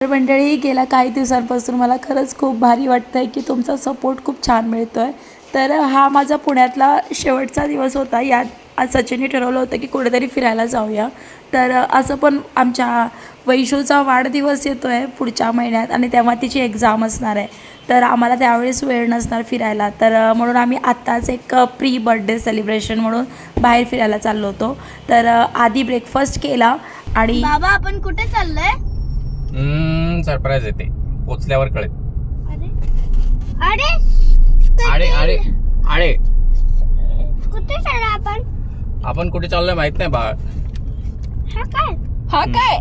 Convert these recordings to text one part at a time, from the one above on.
तर मंडळी गेल्या काही दिवसांपासून मला खरंच खूप भारी वाटतं आहे की तुमचा सपोर्ट खूप छान मिळतो आहे तर हा माझा पुण्यातला शेवटचा दिवस होता. यात आज सचिनने ठरवलं होतं की कुठेतरी फिरायला जाऊया. तर असं पण आमच्या वैशूचा वाढदिवस येतो आहे पुढच्या महिन्यात आणि तेव्हा तिची एक्झाम असणार आहे. तर आम्हाला त्यावेळेस वेळ नसणार फिरायला. तर म्हणून आम्ही आत्ताच एक प्री बर्थडे सेलिब्रेशन म्हणून बाहेर फिरायला चाललो होतो. तर आधी ब्रेकफास्ट केला आणि बाबा आपण कुठे चाललोय? सरप्राईज येते. पोचल्यावर कळेल. अरे. कुठे चाललो. आपण. आपण कुठे चाललोय माहीत नाही बाळ. हा काय? हा काय?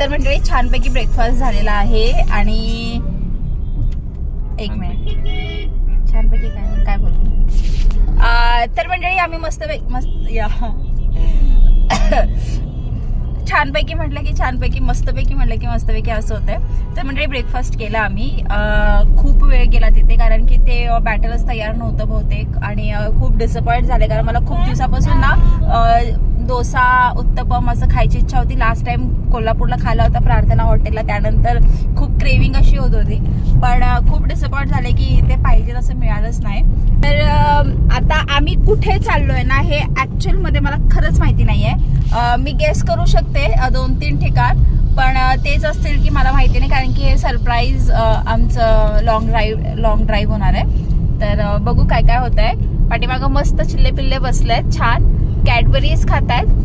तर मंडळी छानपैकी ब्रेकफास्ट झालेला आहे आणि एक मिनिट छानपैकी काय काय बोलू? अं, तर मंडळी आम्ही मस्त मस्त या. छानपैकी म्हटलं की छानपैकी मस्तपैकी म्हटलं की मस्तपैकी असं होतं तर म्हणजे ब्रेकफास्ट केला आम्ही. खूप वेळ गेला तिथे कारण की ते बॅटलच तयार नव्हतं बहुतेक. आणि खूप डिसअपॉइंट झाले कारण मला खूप दिवसापासून ना डोसा उत्तपम असं खायची इच्छा होती. लास्ट टाइम कोल्हापूरला खाला होता प्रार्थना हॉटेलला त्यानंतर खूप क्रेविंग अशी होत होती. पण खूप डिसअपॉइंट झाले की ते पाहिजे तसं मिळालंच नाही. तर आता आम्ही कुठे चाललोय ना हे ॲक्च्युअलमध्ये मला खरंच माहिती नाही आहे मी गेस करू शकते दोन तीन ठिकाण. पण तेच असतील की मला माहिती नाही कारण की हे सरप्राईज आमचं लॉंग ड्राईव्ह लॉंग ड्राईव्ह होणार आहे. तर बघू काय काय होत आहे पाठीमागं मस्त चिल्ले पिल्ले बसले आहेत छान. कॅडबरीज खातात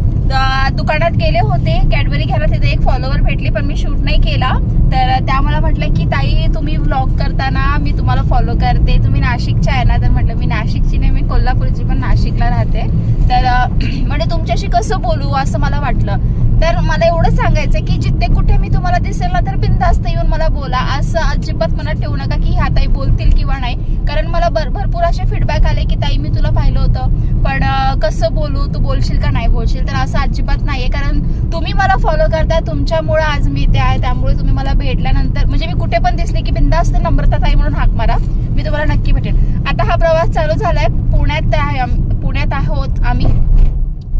दुकानात गेले होते. कॅडबरी घ्यायला तिथे एक फॉलोवर भेटली पण मी शूट नाही केला. तर त्या मला म्हटलं की ताई तुम्ही व्लॉग करताना मी तुम्हाला फॉलो करते. तुम्ही नाशिकच्या आहे ना? तर म्हटलं मी नाशिकची नाही मी कोल्हापूरची पण नाशिकला राहते. तर म्हणजे तुमच्याशी कसं बोलू? असं मला वाटलं. तर मला एवढं सांगायचं की जिथे कुठे मी तुम्हाला दिसेल तर बिंदास्त येऊन मला बोला. असं अजिबात मनात ठेवू नका की ह्या ताई बोलतील किंवा नाही. कारण मला भर भरपूर असे फीडबॅक आले की ताई मी तुला पाहिलं होतं. पण कसं बोलू तू बोलशील का नाही बोलशील? तर असं अजिबात नाहीये. कारण तुम्ही मला फॉलो करता तुमच्यामुळं आज मी इथे आहे. त्यामुळे तुम्ही मला भेटल्यानंतर म्हणजे मी कुठे पण दिसले की बिंदास्त नम्रता ताई म्हणून हाक मारा. मी तुम्हाला नक्की भेटेन. आता हा प्रवास चालू झालाय. पुण्यात आहे पुण्यात आहोत आम्ही.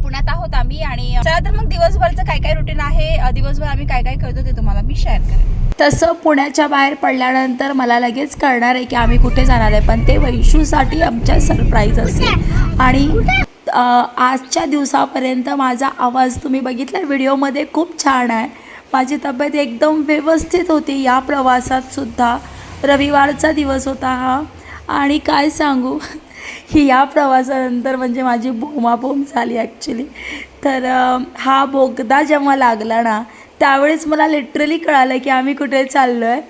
पुण्यात आहोत आम्ही आणि चला तर मग दिवसभरचं काय काय रुटीन आहे? दिवसभर आम्ही काय काय करतो ते तुम्हाला मी शेअर करेन. तसं पुण्याच्या बाहेर पडल्यानंतर मला लगेच कळणार आहे की आम्ही कुठे जाणार आहे पण ते वैशूसाठी आमच्या सरप्राईज असेल. आणि आजच्या दिवसापर्यंत माझा आवाज तुम्ही बघितला व्हिडिओमध्ये खूप छान आहे. माझी तब्येत एकदम व्यवस्थित होती या प्रवासात सुद्धा. रविवारचा दिवस होता हा. आणि काय सांगू? ही या प्रवासानंतर म्हणजे माझी बोमाबोम झाली ॲक्च्युली तर हा बोगदा जेव्हा लागला ना त्यावेळेस मला लिटरली कळालं की आम्ही कुठे चाललो आहे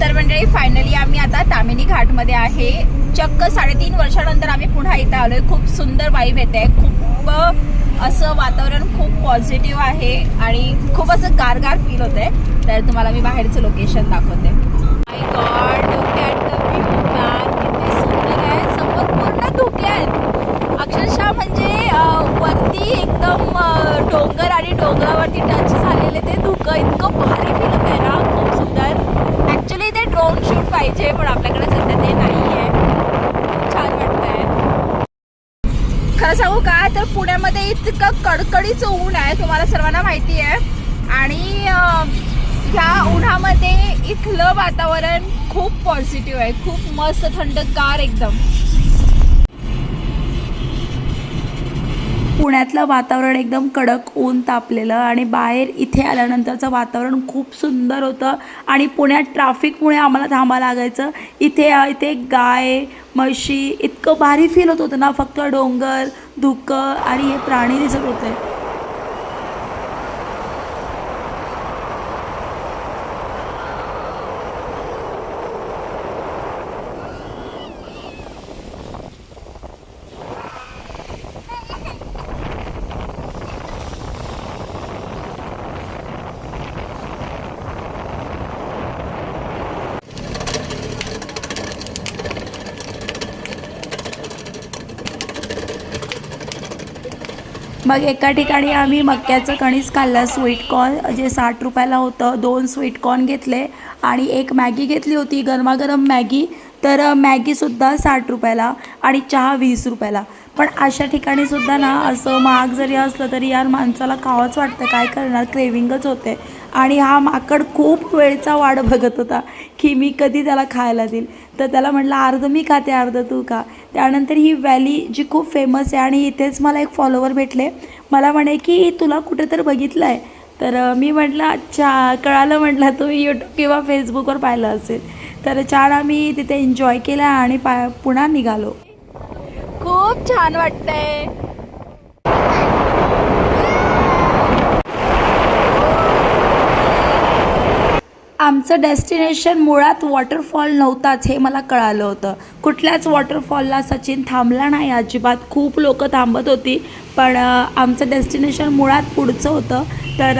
तर म्हणजे फायनली आम्ही आता तामिनी घाटमध्ये आहे. चक्क साडेतीन वर्षानंतर आम्ही पुन्हा इथं आलोय. खूप सुंदर वाईब येते. खूप असं वातावरण खूप पॉझिटिव्ह आहे आणि खूप असं गारगार फील होत आहे तर तुम्हाला मी बाहेरचं लोकेशन दाखवते. माय गॉड किती सुंदर आहे समोर पूर्ण धुके आहेत अक्षरशः म्हणजे वरती एकदम डोंगर आणि डोंगरावरती टच झालेले ते धुकं. इतकं भारी फील होत आहे ना. खूप सुंदर. ॲक्च्युली ते ड्रोन शूट पाहिजे पण आपल्याकडे सध्या ते नाही आहे खूप छान वाटतंय. खरं सांगू का? तर पुण्यामध्ये इतकं कडकडीचं ऊन आहे तुम्हाला सर्वांना माहिती आहे. आणि ह्या उन्हामध्ये इथलं वातावरण खूप पॉझिटिव्ह आहे. खूप मस्त थंडगार एकदम. पुण्यातलं वातावरण एकदम कडक ऊन तापलेलं आणि बाहेर इथे आल्यानंतरचं वातावरण खूप सुंदर होतं. आणि पुण्यात ट्राफिकमुळे आम्हाला थांबायला लागायचं. इथे इथे गाय म्हशी इतकं भारी फील होत होतं ना. फक्त डोंगर धुकं आणि हे प्राणी दिसत होते. मग एका ठिकाणी आम्ही मक्याचं कणीस खाल्लं स्वीट कॉर्न जे साठ रुपयाला होतं दोन स्वीट कॉर्न घेतले आणि एक मॅगी घेतली होती गरमागरम मॅगी. तर मॅगीसुद्धा साठ रुपयाला आणि चहा वीस रुपयाला. पण अशा ठिकाणीसुद्धा ना असं महाग जरी असलं तरी यार माणसाला खावंच वाटतं. काय करणार? क्रेविंगच होते. आणि हा माकड खूप वेळचा वाट बघत होता की मी कधी त्याला खायला देईल. तर त्याला म्हटलं अर्ध मी खाते अर्ध तू खा. त्यानंतर ही व्हॅली जी खूप फेमस आहे आणि इथेच मला एक फॉलोवर भेटले मला म्हणे की तुला कुठेतरी बघितलं आहे तर मी म्हटलं अच्छा. कळालं म्हटलं तुम्ही यूट्यूब किंवा फेसबुकवर पाहिलं असेल. तर छान आम्ही तिथे एन्जॉय केला आणि पा पुन्हा निघालो. खूप छान वाटतंय. आमचं डेस्टिनेशन मुळात वॉटरफॉल नव्हताच हे मला कळालं होतं. कुठल्याच वॉटरफॉलला सचिन थांबला नाही अजिबात. खूप लोक थांबत होती पण आमचं डेस्टिनेशन मुळात पुढचं होतं. तर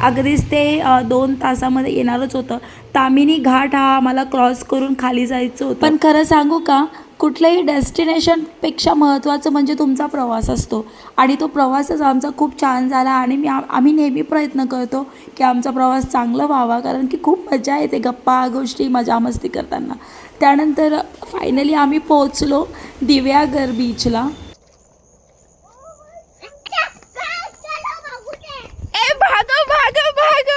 अगदीच ते दोन तासामध्ये येणारच होतं. तामिनी घाट हा आम्हाला क्रॉस करून खाली जायचं होतं. पण खरं सांगू का? कुठल्याही डेस्टिनेशनपेक्षा महत्त्वाचं म्हणजे तुमचा प्रवास असतो. आणि तो प्रवासच आमचा खूप छान झाला आणि मी आम्ही नेहमी प्रयत्न करतो की आमचा प्रवास चांगला व्हावा कारण की खूप मजा येते गप्पा गोष्टी मजा मस्ती करताना. त्यानंतर फायनली आम्ही पोहोचलो दिव्यागर बीचला ए भाग भाग भाग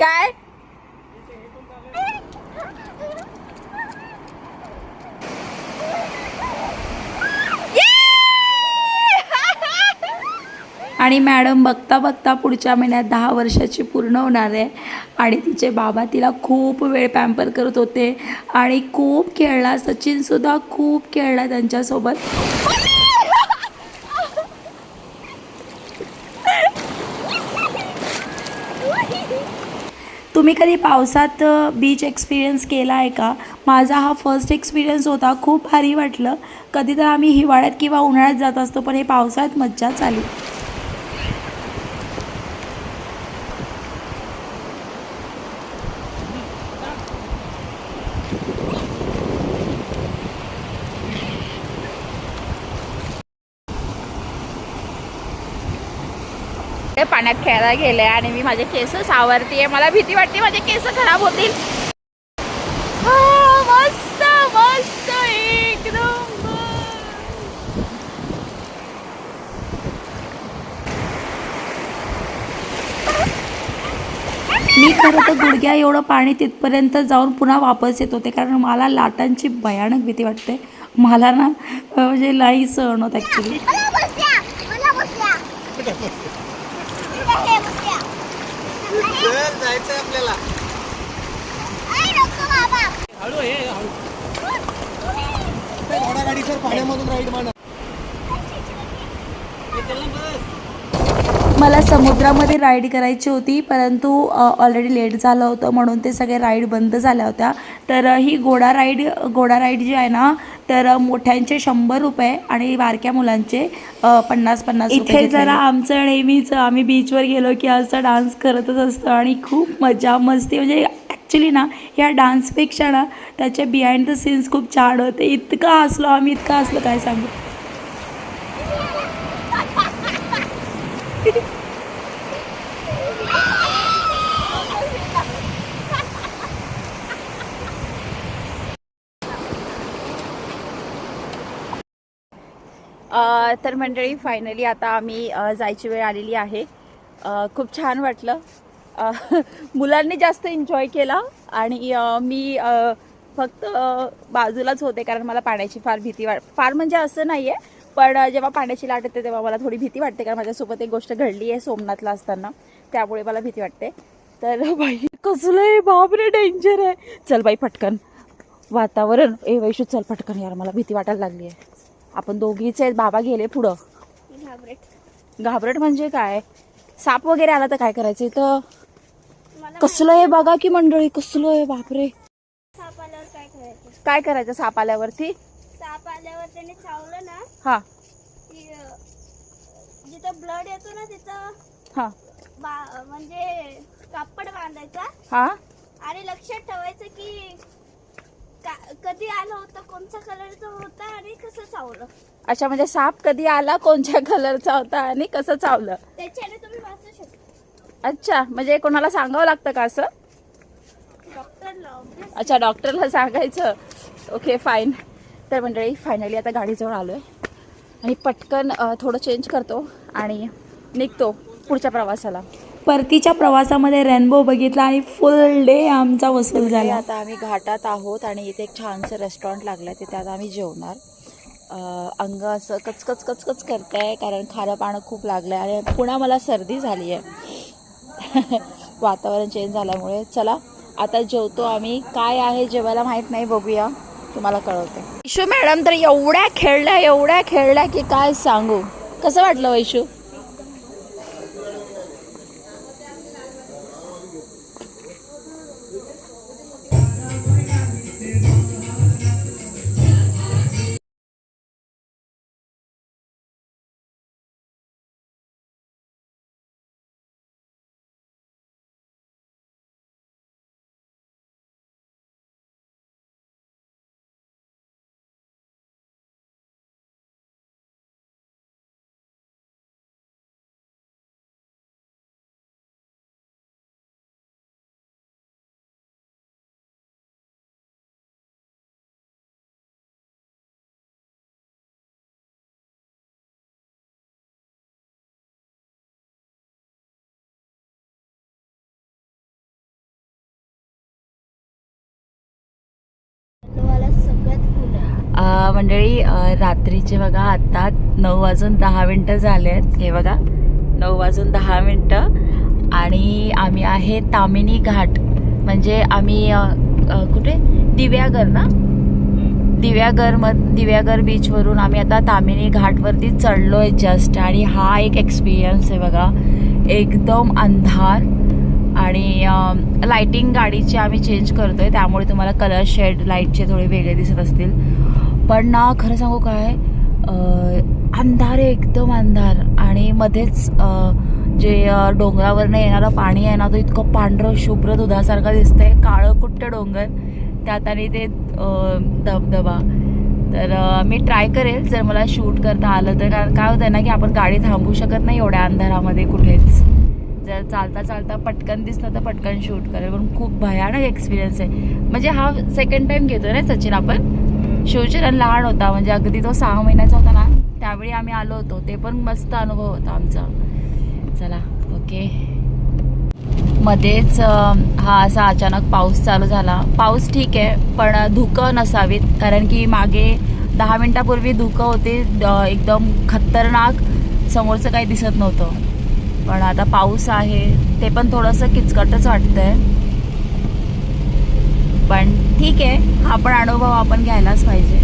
काय आणि मॅडम बघता बघता पुढच्या महिन्यात दहा वर्षाची पूर्ण होणार आहे. आणि तिचे बाबा तिला खूप वेळ पॅम्पर करत होते. आणि खूप खेळला. सचिनसुद्धा खूप खेळला त्यांच्यासोबत. तुम्ही कधी पावसात बीच एक्सपिरियन्स केला आहे का? माझा हा फर्स्ट एक्सपिरियन्स होता. खूप भारी वाटलं. कधी तर आम्ही हिवाळ्यात किंवा उन्हाळ्यात जात असतो पण हे पावसाळ्यात मज्जाच आली. ते पाण्यात खेळायला गेले आणि मी माझे केस सावरतीये. मला भीती वाटते माझे केस खराब होतील. हा, मस्त मस्त एकदम मी खरं तर गुडघ्या एवढं पाणी तिथपर्यंत जाऊन पुन्हा वापस येत होते कारण मला लाटांची भयानक भीती वाटते. मला ना म्हणजे नाही सहन होत ॲक्च्युली जायचंय आपल्याला. हळू हे घोडा गाडी सर पाण्यामधून राईड माना मला समुद्रामध्ये राईड करायची होती परंतु ऑलरेडी लेट झालं होतं म्हणून ते सगळे राईड बंद झाल्या होत्या. तर ही घोडा राईड घोडा राईड जी आहे ना तर मोठ्यांचे शंभर रुपये आणि बारक्या मुलांचे पन्नास पन्नास इथे जरा आमचं नेहमीच आम्ही बीचवर गेलो की असं डान्स करतच असतो आणि खूप मजा मस्ती. म्हणजे ॲक्च्युली ना या डान्सपेक्षा ना त्याचे बिहाइंड द सीन्स खूप छान होते. इतकं हसलो आम्ही इतकं हसलो काय सांगू. तर मंडळी फायनली आता आम्ही जायची वेळ आलेली आहे. खूप छान वाटलं. मुलांनी जास्त एन्जॉय केला आणि मी फक्त बाजूलाच होते कारण मला पाण्याची फार भीती वाट फार म्हणजे असं नाही आहे पण जेव्हा पाण्याची लाट येते तेव्हा मला थोडी भीती वाटते कारण माझ्यासोबत एक गोष्ट घडली आहे सोमनाथला असताना. त्यामुळे मला भीती वाटते. तर बाई कसलं आहे बापरे डेंजर आहे. चल बाई पटकन. वातावरण ए वैशू चल पटकन यार मला भीती वाटायला लागली आहे. आपण दोघीच आहेत बाबा गेले पुढं. घाबरट. घाबरट म्हणजे काय? साप वगैरे आला तर काय करायचं मला कसलं आहे बघा की मंडळी कसलं आहे? बापरे. साप आल्यावर काय करायचं? काय करायचं साप आल्यावरती? आल्यावर त्याने चावलं ना हा. की अं, जिथं ब्लड येतो ना तिथं हा. बा म्हणजे कापड बांधायचा. हा? आणि लक्षात ठेवायचं की का- कधी आलं होतं कोणत्या कलरचं होतं आणि कसं चावलं. अच्छा म्हणजे साप कधी आला कोणत्या कलरचा होता आणि कसं चावलं? त्याच्याने तुम्ही वाचू शकता. अच्छा म्हणजे कोणाला सांगावं लागतं का असं? डॉक्टरला अच्छा डॉक्टरला सांगायचं. ओके फाईन तर मंडळी फायनली आता गाडीजवळ आलो आहे आणि पटकन थोडं चेंज करतो आणि निघतो पुढच्या प्रवासाला. परतीच्या प्रवासामध्ये रेनबो बघितला आणि फुल डे आमचा वसूल झाला. आता आम्ही घाटात आहोत आणि इथे एक छानसं रेस्टॉरंट लागलं आहे तिथे आता आम्ही जेवणार. अंग असं कचकच कचकच करत आहे कारण खारं पाणं खूप लागलं आहे आणि पुन्हा मला सर्दी झाली आहे वातावरण चेंज झाल्यामुळे. चला आता जेवतो आम्ही. काय आहे जेवायला माहीत नाही बघूया. तुम्हाला कळवते. इशू मॅडम तर एवढ्या खेळल्या एवढ्या खेळल्या की काय सांगू? कसं वाटलं हो वैशू मंडळी रात्रीचे बघा आता नऊ वाजून दहा मिनटं झाले आहेत. हे बघा नऊ वाजून दहा मिनटं. आणि आम्ही आहे तामिनी घाट. म्हणजे आम्ही कुठे? दिव्यागर ना? दिव्यागर म दिव्यागर बीचवरून आम्ही आता तामिनी घाटवरती चढलो आहे जस्ट आणि हा एक एक्सपिरियन्स आहे बघा. एकदम अंधार. आणि लाईटिंग गाडीची आम्ही चेंज करतो आहे त्यामुळे तुम्हाला कलर शेड लाईटचे थोडे वेगळे दिसत असतील. पण ना खरं सांगू काय अंधार आहे एकदम अंधार. आणि मध्येच जे डोंगरावरनं येणारं पाणी आहे ना तो इतकं पांढरं शुभ्र दुधासारखं दिसतंय. काळं कुट्ट डोंगर? त्यात आणि ते धबधबा. तर मी ट्राय करेल जर मला शूट करता आलं तर. कारण काय होतं ना की आपण गाडी थांबू शकत नाही एवढ्या अंधारामध्ये कुठेच. जर चालता चालता पटकन दिसलं तर पटकन शूट करेल. पण खूप भयानक एक्सपिरियन्स आहे. म्हणजे हा सेकंड टाइम घेतो ना सचिन आपण? शिवचरण लहान होता म्हणजे अगदी तो सहा महिन्याचा होता ना त्यावेळी आम्ही आलो होतो. ते पण मस्त अनुभव होता आमचा. चला ओके. मध्येच हा असा अचानक पाऊस चालू झाला. पाऊस ठीक आहे पण धुकं नसावीत कारण की मागे दहा मिनिटापूर्वी धुकं होते एकदम खतरनाक समोरचं काही दिसत नव्हतं. पण आता पाऊस आहे ते पण थोडंसं किचकटच वाटतंय. पण ठीक आहे हा पण अनुभव आपण घ्यायलाच पाहिजे.